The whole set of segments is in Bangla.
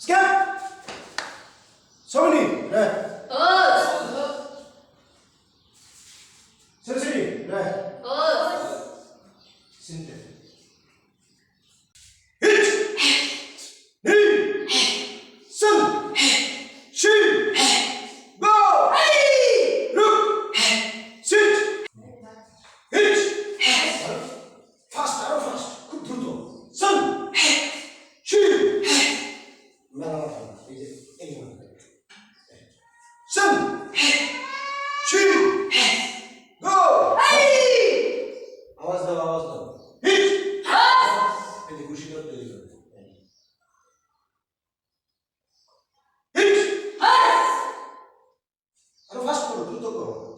Skip! Somebody, right? Us! Seriously, right?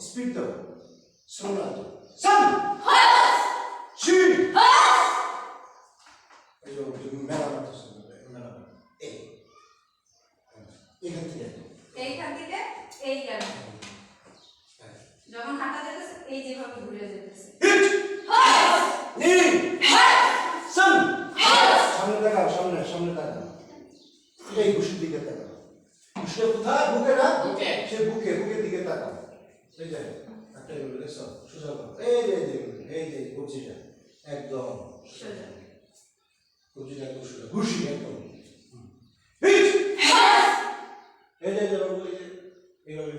করো স্পিড দাও স্লো না তো সান শি এই যে তুমি মেলা মারতেছো মেলা এই এখান থেকে। এইখান থেকে এই গেল যখন হাঁটা যেতেছে এই যেভাবে ঘুরে যেতেছে। সামনে। তাকাও সামনে সামনে তাকাও। এই খুশির দিকে তাকাও। খুশিটা কোথায়? বুকে না? সে বুকে বুকের দিকে তাকাও। যে একটা এগুলো দেখছ সোজা এই যে এই যে এই যে কবজিটা একদম সোজা। কবজিটা একদম সোজা ঘুষি একদম এই যে এইভাবে